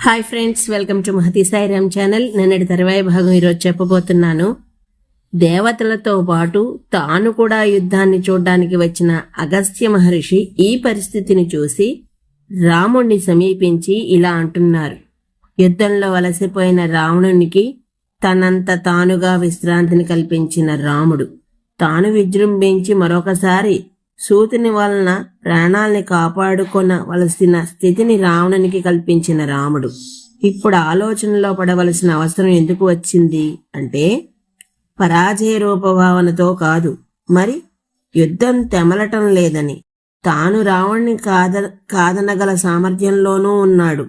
Hi friends welcome to Mahathi Sairam channel నిన్నటి తర్వాయి భాగం ఈరోజు చెప్పబోతున్నాను. దేవతలతో పాటు తాను కూడా యుద్ధాన్ని చూడ్డానికి వచ్చిన అగస్త్య మహర్షి ఈ పరిస్థితిని చూసి రాముణ్ణి సమీపించి ఇలా అంటున్నారు. యుద్ధంలో వలసిపోయిన రావణునికి తనంత తానుగా విశ్రాంతిని కల్పించిన రాముడు తాను విజృంభించి మరొకసారి సూతుని వలన ప్రాణాల్ని కాపాడుకొనవలసిన స్థితిని రావణునికి కల్పించిన రాముడు. ఇప్పుడు ఆలోచనలో పడవలసిన అవసరం ఎందుకు వచ్చింది అంటే పరాజయ రూపభావనతో కాదు. మరి యుద్ధం తెమలటం లేదని తాను రావణ్ణి కాద కాదనగల సామర్థ్యంలోనూ ఉన్నాడు.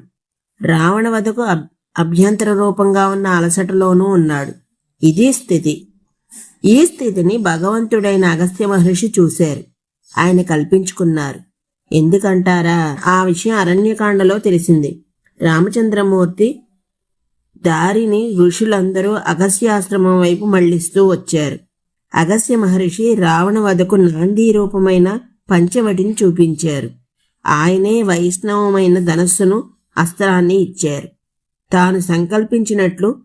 రావణ వదకు అబ్- అభ్యంతర రూపంగా ఉన్న అలసటలోనూ ఉన్నాడు. ఇది స్థితి. ఈ స్థితిని భగవంతుడైన అగస్త్య మహర్షి చూశారు. ఆయన కల్పించుకున్నారు. ఎందుకంటారా? ఆ విషయం అరణ్యకాండలో తెలిసింది. రామచంద్రమూర్తి దారిని ఋషులందరూ అగస్యాశ్రమం వైపు మళ్ళిస్తూ వచ్చారు. అగస్య మహర్షి రావణ వదకు నాందీ రూపమైన పంచవటిని చూపించారు. ఆయనే వైష్ణవమైన ధనస్సును అస్త్రాన్ని ఇచ్చారు. తాను సంకల్పించినట్లు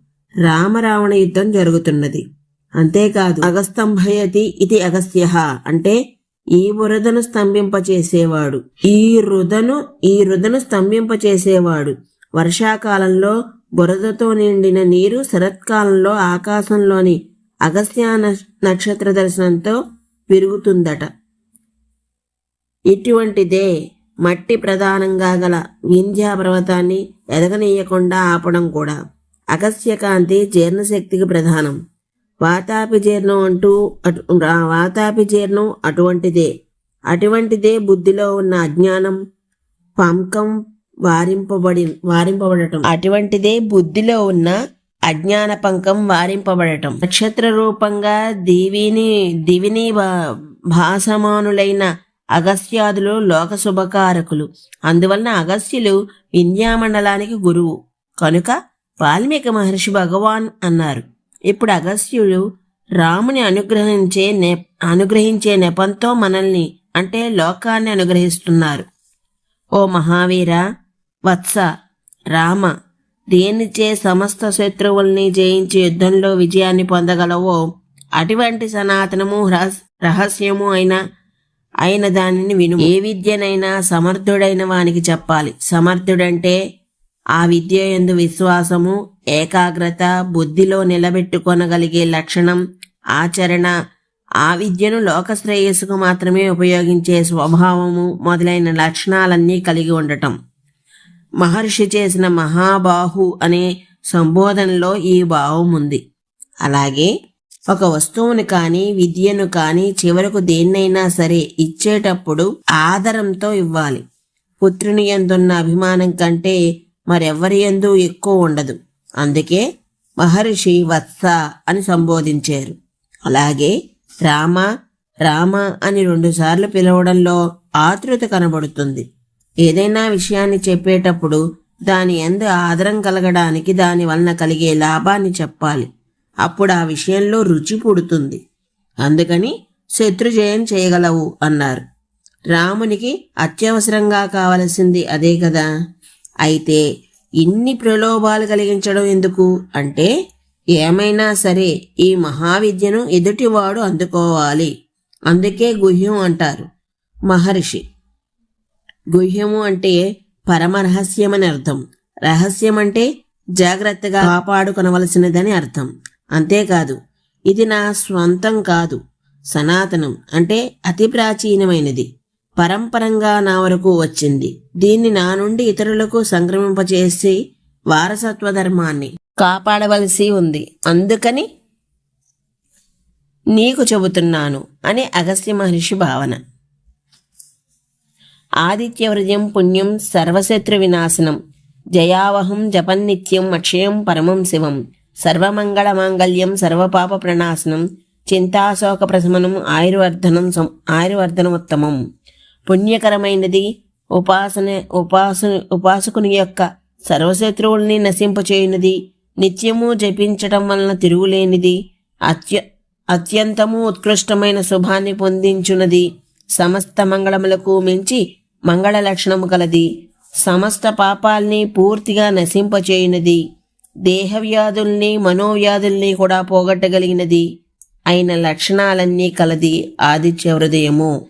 రామరావణ యుద్ధం జరుగుతున్నది. అంతేకాదు అగస్తంభయతి ఇది అగస్త్య అంటే ఈ వృధను స్తంభింపచేసేవాడు. ఈ రుదను ఈ రుదను స్తంభింపచేసేవాడు. వర్షాకాలంలో బురదతో నిండిన నీరు శరత్కాలంలో ఆకాశంలోని అగస్త్య నక్షత్ర దర్శనంతో పెరుగుతుందట ఇటువంటిదే మట్టి ప్రధానంగా గల వింధ్యా పర్వతాన్ని ఎదగనీయకుండా ఆపడం కూడా. అగస్త్యకాంతి జీర్ణశక్తికి ప్రధానం. వాతాపి జీర్ణం అంటూ అటు వాతాపి జీర్ణం అటువంటిదే. అటువంటిదే బుద్ధిలో ఉన్న అజ్ఞానం పంకం వారింపబడి వారింపబడటం. అటువంటిదే బుద్ధిలో ఉన్న అజ్ఞాన పంకం వారింపబడటం. నక్షత్ర రూపంగా దివిని దివిని భా- భాసమానులైన అగస్త్యాదులు లోక శుభకారకులు. అందువలన అగస్త్యులు వింధ్యామండలానికి గురువు. కనుక వాల్మీకి మహర్షి భగవాన్ అన్నారు. ఇప్పుడు అగస్త్యుడు రాముని అనుగ్రహించే నె అనుగ్రహించే నెపంతో మనల్ని అంటే లోకాన్ని అనుగ్రహిస్తున్నారు. ఓ మహావీర వత్స రామ దేనిచే సమస్త శత్రువుల్ని జయించి యుద్ధంలో విజయాన్ని పొందగలవో అటువంటి సనాతనము రహస్- రహస్యము అయిన అయిన దానిని విను ఏ విద్యనైనా సమర్థుడైన వానికి చెప్పాలి. సమర్థుడంటే ఆ విద్య ఎందు విశ్వాసము ఏకాగ్రత బుద్ధిలో నిలబెట్టుకొనగలిగే లక్షణం ఆచరణ ఆ విద్యను లోకశ్రేయస్సుకు మాత్రమే ఉపయోగించే స్వభావము మొదలైన లక్షణాలన్నీ కలిగి ఉండటం. మహర్షి చేసిన మహాబాహు అనే సంబోధనలో ఈ భావం ఉంది. అలాగే ఒక వస్తువును కానీ విద్యను కానీ చివరకు దేన్నైనా సరే ఇచ్చేటప్పుడు ఆదరంతో ఇవ్వాలి. పుత్రుని ఎందున్న అభిమానం కంటే మరెవ్వరి ఎందు ఎక్కువ ఉండదు. అందుకే మహర్షి వత్స అని సంబోధించారు. అలాగే రామ రామ అని రెండుసార్లు పిలవడంలో ఆతృత కనబడుతుంది. ఏదైనా విషయాన్ని చెప్పేటప్పుడు దాని ఎందు ఆదరం కలగడానికి దాని వలన కలిగే లాభాన్ని చెప్పాలి. అప్పుడు ఆ విషయంలో రుచి పుడుతుంది. అందుకని శత్రుజయం చేయగలవు అన్నారు. రామునికి అత్యవసరంగా కావలసింది అదే కదా? అయితే ఇన్ని ప్రలోభాలు కలిగించడం ఎందుకు? అంటే ఏమైనా సరే ఈ మహావిద్యను ఎదుటివాడు అందుకోవాలి. అందుకే గుహ్యం అంటారు మహర్షి. గుహ్యము అంటే పరమరహస్యమని అర్థం. రహస్యం అంటే జాగ్రత్తగా కాపాడుకొనవలసినదని అర్థం. అంతేకాదు ఇది నా స్వంతం కాదు సనాతనం అంటే అతి ప్రాచీనమైనది. పరంపరంగా నా వరకు వచ్చింది. దీన్ని నా నుండి ఇతరులకు సంక్రమింపచేసి వారసత్వ ధర్మాన్ని కాపాడవలసి ఉంది. అందుకని నీకు చెబుతున్నాను అని అగస్త్య మహర్షి భావన. ఆదిత్య హృదయం పుణ్యం సర్వశత్రు వినాశనం. జయావహం జపన్నిత్యం అక్షయం పరమం శివం. సర్వమంగళ మాంగళ్యం సర్వపాప ప్రణాశనం. చింతాశోక ప్రశమనం ఆయుర్వర్ధనం సం- ఆయుర్వర్ధనోత్తమం. పుణ్యకరమైనది. ఉపాసన ఉపాసన ఉపాసకుని యొక్క సర్వశత్రువుల్ని నశింపచేయునది. నిత్యము జపించటం వలన తిరుగులేనిది. అత్య అత్యంతము ఉత్కృష్టమైన శుభాన్ని పొందించున్నది సమస్త మంగళములకు మించి మంగళ లక్షణము కలది. సమస్త పాపాల్ని పూర్తిగా నశింపచేయునది. దేహవ్యాధుల్ని మనోవ్యాధుల్ని కూడా పోగొట్టగలిగినది. అయిన లక్షణాలన్నీ కలది ఆదిత్య హృదయము.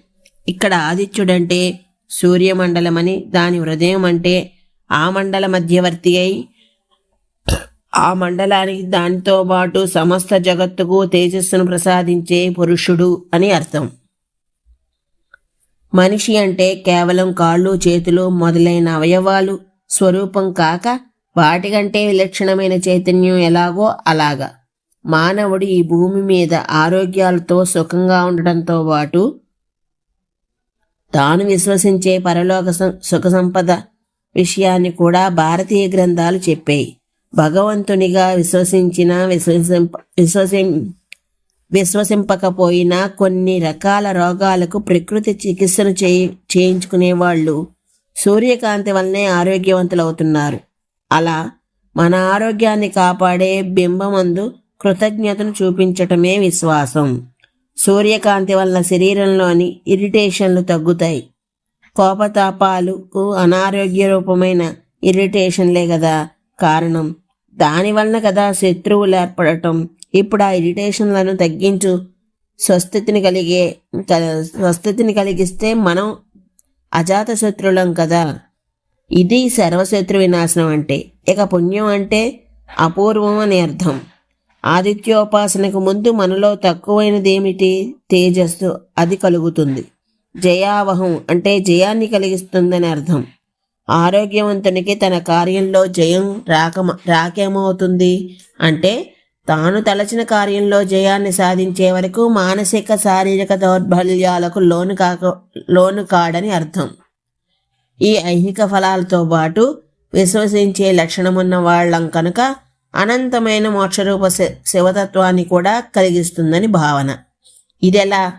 ఇక్కడ ఆదిత్యుడంటే సూర్యమండలమని దాని హృదయం అంటే ఆ మండల మధ్యవర్తి అయి ఆ మండలానికి దానితో పాటు సమస్త జగత్తుకు తేజస్సును ప్రసాదించే పురుషుడు అని అర్థం. మనిషి అంటే కేవలం కాళ్ళు చేతులు మొదలైన అవయవాలు స్వరూపం కాక వాటికంటే విలక్షణమైన చైతన్యం ఎలాగో అలాగా. మానవుడు ఈ భూమి మీద ఆరోగ్యాలతో సుఖంగా ఉండటంతో పాటు తాను విశ్వసించే పరలోక సం- సుఖ సంపద విషయాన్ని కూడా భారతీయ గ్రంథాలు చెప్పాయి. భగవంతునిగా విశ్వసించిన విశ్వసింప విశ్వసిం విశ్వసింపకపోయినా కొన్ని రకాల రోగాలకు ప్రకృతి చికిత్సను చేయి చేయించుకునే వాళ్ళు సూర్యకాంతి వల్లనే ఆరోగ్యవంతులవుతున్నారు. అలా మన ఆరోగ్యాన్ని కాపాడే బింబమందు కృతజ్ఞతను చూపించటమే విశ్వాసం. సూర్యకాంతి వల్ల శరీరంలోని ఇరిటేషన్లు తగ్గుతాయి. కోపతాపాలకు అనారోగ్య రూపమైన ఇరిటేషన్లే కదా కారణం. దానివలన కదా శత్రువులు ఏర్పడటం. ఇప్పుడు ఆ ఇరిటేషన్లను తగ్గించు. స్వస్థితిని కలిగే క- స్వస్థితిని కలిగిస్తే మనం అజాత శత్రులం కదా. ఇది సర్వశత్రు వినాశనం అంటే. ఇక పుణ్యం అంటే అపూర్వం అని అర్థం. ఆదిత్యోపాసనకు ముందు మనలో తక్కువైనదేమిటి? తేజస్సు అది కలుగుతుంది. జయావహం అంటే జయాన్ని కలిగిస్తుందని అర్థం. ఆరోగ్యవంతునికి తన కార్యంలో జయం రాక రాకేమవుతుంది? అంటే తాను తలచిన కార్యంలో జయాన్ని సాధించే వరకు మానసిక శారీరక దౌర్బల్యాలకు లోను కాక లోను కాడని అర్థం. ఈ ఐహిక ఫలాలతో పాటు విశ్వసించే లక్షణమున్న వాళ్ళం కనుక అనంతమైన మోక్షరూప శివతత్వాన్ని కూడా కలిగిస్తుందని భావన. ఇదెలా?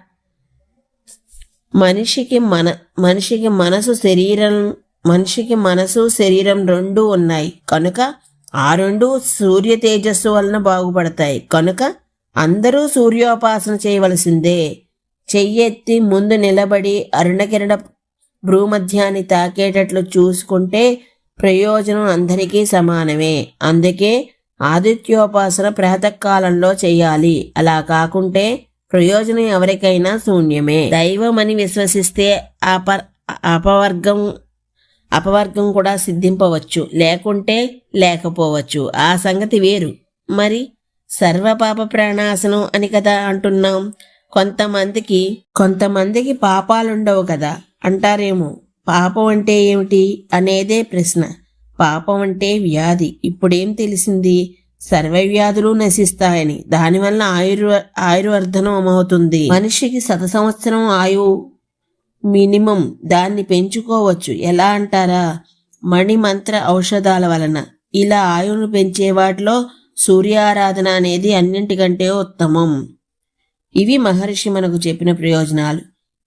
మనిషికి మన మనిషికి మనసు శరీరం మనిషికి మనసు శరీరం రెండు ఉన్నాయి. కనుక ఆ రెండు సూర్య తేజస్సు వలన బాగుపడతాయి. కనుక అందరూ సూర్యోపాసన చేయవలసిందే. చెయ్యెత్తి ముందు నిలబడి అరుణకిరణ భ్రూమధ్యాన్ని తాకేటట్లు చూసుకుంటే ప్రయోజనం అందరికీ సమానమే. అందుకే ఆదిత్యోపాసన ప్రాతకాలంలో చేయాలి. అలా కాకుంటే ప్రయోజనం ఎవరికైనా శూన్యమే. దైవమని విశ్వసిస్తే అప అపవర్గం అపవర్గం కూడా సిద్ధింపవచ్చు. లేకుంటే లేకపోవచ్చు. ఆ సంగతి వేరు. మరి సర్వపాప ప్రాణాసనం అని కదా అంటున్నాం. కొంతమందికి కొంతమందికి పాపాలుండవు కదా అంటారేమో. పాపం అంటే ఏమిటి అనేదే ప్రశ్న. పాపం అంటే వ్యాధి. ఇప్పుడేం తెలిసింది? సర్వవ్యాధులు నశిస్తాయని. దానివల్ల ఆయుర్వ ఆయుర్వర్ధనం అవుతుంది. మనిషికి శత సంవత్సరం ఆయువు మినిమం. దాన్ని పెంచుకోవచ్చు. ఎలా అంటారా? మణిమంత్ర ఔషధాల వలన. ఇలా ఆయువును పెంచే వాటిలో సూర్యారాధన అనేది అన్నింటికంటే ఉత్తమం. ఇవి మహర్షి మనకు చెప్పిన ప్రయోజనాలు.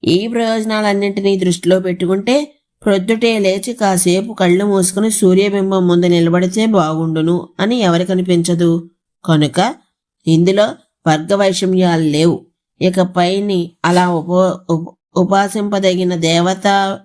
ఈ ప్రయోజనాలన్నింటినీ దృష్టిలో పెట్టుకుంటే ప్రొద్దుటే లేచి కాసేపు కళ్ళు మూసుకుని సూర్యబింబం ముందు నిలబడితే బాగుండును అని ఎవరికనిపించదు. కనుక ఇందులో వర్గవైషమ్యాలు లేవు. ఇక పైని అలా ఉప ఉపాసింపదగిన దేవతా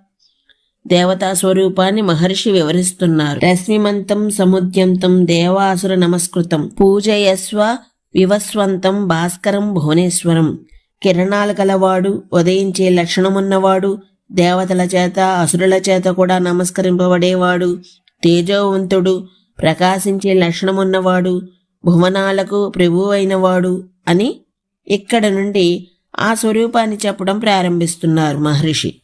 దేవతా స్వరూపాన్ని మహర్షి వివరిస్తున్నారు. రశ్మిమంతం సముద్యంతం దేవాసుర నమస్కృతం. పూజయస్వ వివస్వంతం భాస్కరం భువనేశ్వరం. కిరణాలు గలవాడు ఉదయించే లక్షణమున్నవాడు దేవతల చేత అసురుల చేత కూడా నమస్కరింపబడేవాడు. తేజోవంతుడు ప్రకాశించే లక్షణమున్నవాడు భువనాలకు ప్రభువు అయినవాడు అని ఇక్కడ నుండి ఆ స్వరూపాన్ని చెప్పడం ప్రారంభిస్తున్నారు మహర్షి.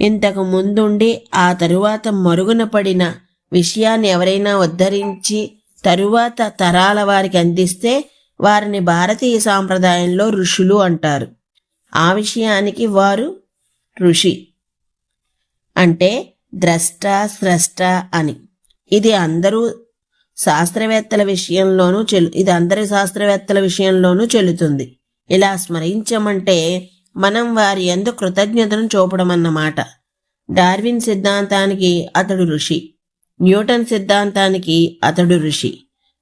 ఇంతకు ముందుండి ఆ తరువాత మరుగున పడిన విషయాన్ని ఎవరైనా ఉద్ధరించి తరువాత తరాల వారికి అందిస్తే వారిని భారతీయ సాంప్రదాయంలో ఋషులు అంటారు. ఆ విషయానికి వారు ఋషి. అంటే ద్రష్ట స్రష్ట అని. ఇది అందరూ శాస్త్రవేత్తల విషయంలోనూ చెల్లు ఇది అందరి శాస్త్రవేత్తల విషయంలోనూ చెల్లుతుంది. ఇలా స్మరించమంటే మనం వారి ఎందు కృతజ్ఞతను చూపడం అన్నమాట డార్విన్ సిద్ధాంతానికి అతడు ఋషి. న్యూటన్ సిద్ధాంతానికి అతడు ఋషి.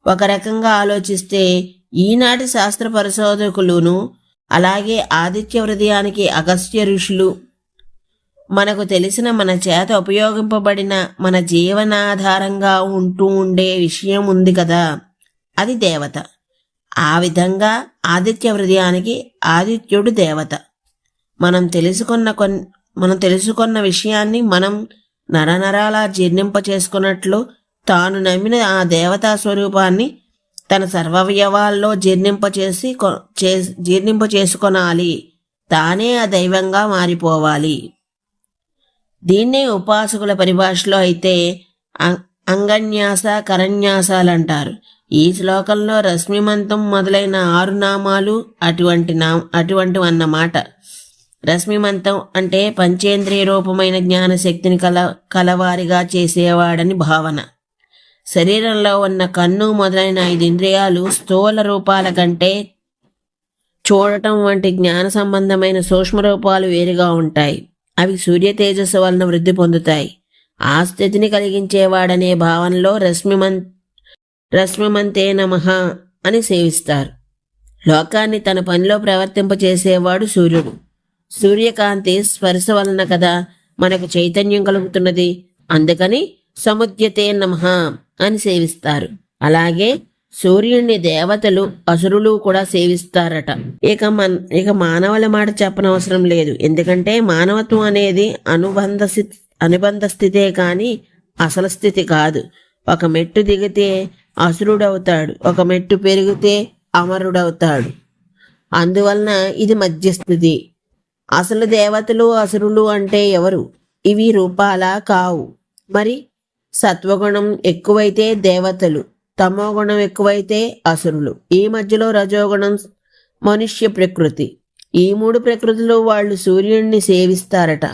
ఒక రకంగా ఆలోచిస్తే ఈనాటి శాస్త్ర పరిశోధకులును అలాగే ఆదిత్య హృదయానికి అగస్త్య ఋషులు మనకు తెలిసిన మన చేత ఉపయోగింపబడిన మన జీవనాధారంగా ఉంటూ ఉండే విషయం ఉంది కదా. అది దేవత. ఆ విధంగా ఆదిత్య హృదయానికి ఆదిత్యుడు దేవత. మనం తెలుసుకున్న కొన్ మనం తెలుసుకున్న విషయాన్ని మనం నరనరాలా జీర్ణింప చేసుకున్నట్లు తాను నమ్మిన ఆ దేవతా స్వరూపాన్ని తన సర్వవయవాల్లో జీర్ణింపచేసి కొ- చే- జీర్ణింప చేసుకొనాలి తానే ఆ దైవంగా మారిపోవాలి. దీన్నే ఉపాసకుల పరిభాషలో అయితే అంగన్యాస కరన్యాసాలు అంటారు. ఈ శ్లోకంలో రశ్మిమంతం మొదలైన ఆరు నామాలు అటువంటి నా అటువంటివన్నమాట రశ్మిమంతం అంటే పంచేంద్రియ రూపమైన జ్ఞానశక్తిని కల కలవారిగా చేసేవాడని భావన. శరీరంలో ఉన్న కన్ను మొదలైన ఐదు ఇంద్రియాలు స్థూల రూపాల కంటే చూడటం వంటి జ్ఞాన సంబంధమైన సూక్ష్మ రూపాలు వేరుగా ఉంటాయి. అవి సూర్య తేజస్సు వలన వృద్ధి పొందుతాయి. ఆ స్థితిని కలిగించేవాడనే భావనలో రశ్మిమన్ రశ్మిమంతే నమః అని సేవిస్తారు. లోకాన్ని తన పనిలో ప్రవర్తింపచేసేవాడు సూర్యుడు. సూర్యకాంతి స్పర్శ వలన కదా మనకు చైతన్యం కలుగుతున్నది. అందుకని సముద్యతే నమః అని సేవిస్తారు. అలాగే సూర్యుడిని దేవతలు అసురులు కూడా సేవిస్తారట. ఇక మన ఇక మానవుల మాట చెప్పనవసరం లేదు. ఎందుకంటే మానవత్వం అనేది అనుబంధ స్థితి అనుబంధ స్థితే కానీ అసలు స్థితి కాదు. ఒక మెట్టు దిగితే అసురుడవుతాడు. ఒక మెట్టు పెరిగితే అమరుడవుతాడు. అందువలన ఇది మధ్యస్థితి. అసలు దేవతలు అసురులు అంటే ఎవరు? ఇవి రూపాల కావు. మరి సత్వగుణం ఎక్కువైతే దేవతలు. తమోగుణం ఎక్కువైతే అసురులు. ఈ మధ్యలో రజోగుణం మనుష్య ప్రకృతి. ఈ మూడు ప్రకృతిలో వాళ్ళు సూర్యుడిని సేవిస్తారట.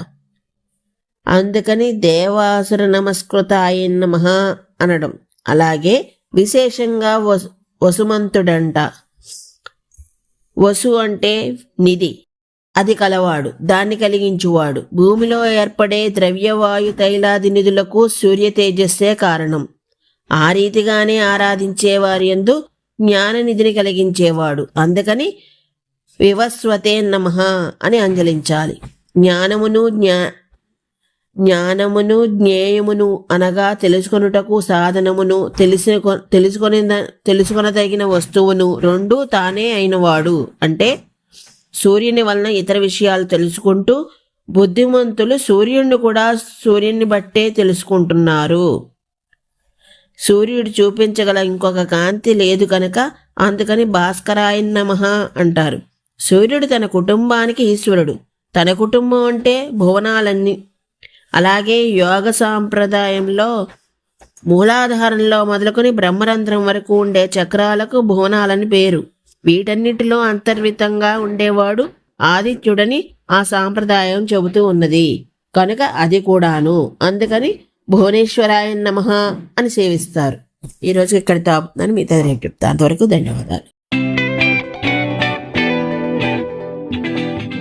అందుకని దేవాసుర నమస్కృత ఆయన మహా అనడం. అలాగే విశేషంగా వసు వసుమంతుడంట. వసు అంటే నిధి. అది కలవాడు. దాన్ని కలిగించువాడు. భూమిలో ఏర్పడే ద్రవ్యవాయు తైలాది నిధులకు సూర్య తేజస్సే కారణం. ఆ రీతిగానే ఆరాధించేవారి ఎందు యందు జ్ఞాన నిధిని కలిగించేవాడు. అందుకని వివస్వతే నమః అని అంజలించాలి. జ్ఞానమును జ్ఞా జ్ఞానమును జ్ఞేయమును అనగా తెలుసుకొనుటకు సాధనమును తెలిసిన తెలుసుకొని తెలుసుకొనదగిన వస్తువును రెండూ తానే అయినవాడు. అంటే సూర్యుని వలన ఇతర విషయాలు తెలుసుకుంటూ బుద్ధిమంతులు సూర్యుడిని కూడా సూర్యుని బట్టే తెలుసుకుంటున్నారు. సూర్యుడు చూపించగల ఇంకొక కాంతి లేదు కనుక అందుకని భాస్కరాయ నమః అంటారు. సూర్యుడు తన కుటుంబానికి ఈశ్వరుడు. తన కుటుంబం అంటే భువనాలన్నీ. అలాగే యోగ సాంప్రదాయంలో మూలాధారంలో మొదలుకొని బ్రహ్మరంధ్రం వరకు ఉండే చక్రాలకు భువనాలని పేరు. వీటన్నిటిలో అంతర్వితంగా ఉండేవాడు ఆదిత్యుడని ఆ సాంప్రదాయం చెబుతూ ఉన్నది. కనుక అది కూడాను. అందుకని భువనేశ్వరాయ నమః అని సేవిస్తారు. ఈరోజు ఇక్కడితో ఆపుతున్నాను మిగతా రేపు చెప్తా. అంతవరకు ధన్యవాదాలు.